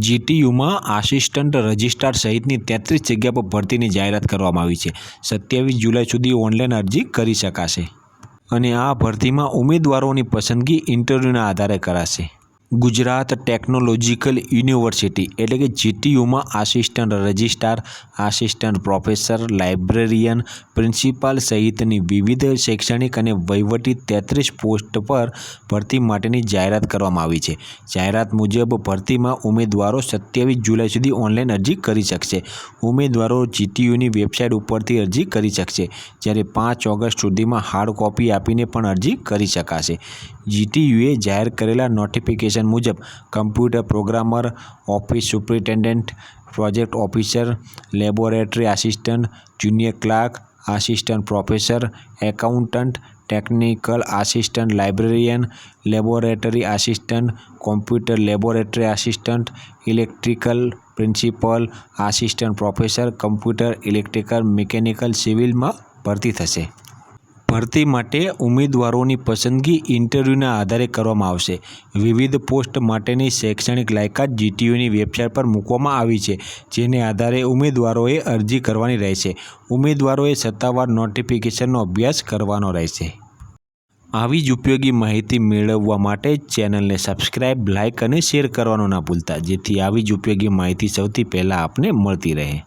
જીટીયુમાં assistant registrar સહિતની તેત્રીસ જગ્યા પર ભરતીની જાહેરાત કરવામાં આવી છે. સત્યાવીસ જુલાઈ સુધી ઓનલાઈન અરજી કરી શકાશે. અને આ ભરતીમાં ઉમેદવારોની પસંદગી ઇન્ટરવ્યૂના આધારે કરાશે. ગુજરાત ટેકનોલોજીકલ યુનિવર્સિટી એટલે કે જીટીયુમાં assistant registrar, assistant professor, librarian, principal સહિતની વિવિધ શૈક્ષણિક અને વહીવટી તેત્રીસ પોસ્ટ પર ભરતી માટેની જાહેરાત કરવામાં આવી છે. જાહેરાત મુજબ ભરતીમાં ઉમેદવારો સત્યાવીસ જુલાઈ સુધી ઓનલાઈન અરજી કરી શકશે. ઉમેદવારો જીટીયુની વેબસાઇટ ઉપરથી અરજી કરી શકશે, જ્યારે પાંચ ઓગસ્ટ સુધીમાં હાર્ડ કોપી આપીને પણ અરજી કરી શકાશે. જીટીયુએ જાહેર કરેલા નોટિફિકેશન મુજબ, computer programmer, office superintendent, project officer, laboratory assistant, junior clerk, assistant professor, accountant, technical assistant, librarian, laboratory assistant, computer laboratory assistant, electrical principal, assistant professor, computer electrical mechanical સિવિલમાં ભરતી થશે. ભરતી માટે ઉમેદવારોની પસંદગી ઇન્ટરવ્યૂના આધારે કરવામાં આવશે. વિવિધ પોસ્ટ માટેની શૈક્ષણિક લાયકાત જીટીયુની વેબસાઇટ પર મૂકવામાં આવી છે, જેને આધારે ઉમેદવારોએ અરજી કરવાની રહેશે. ઉમેદવારોએ સત્તાવાર નોટિફિકેશનનો અભ્યાસ કરવાનો રહેશે. આવી જ ઉપયોગી માહિતી મેળવવા માટે ચેનલને સબસ્ક્રાઇબ, લાઇક અને શેર કરવાનું ના ભૂલતા, જેથી આવી જ ઉપયોગી માહિતી સૌથી પહેલાં આપને મળતી રહે.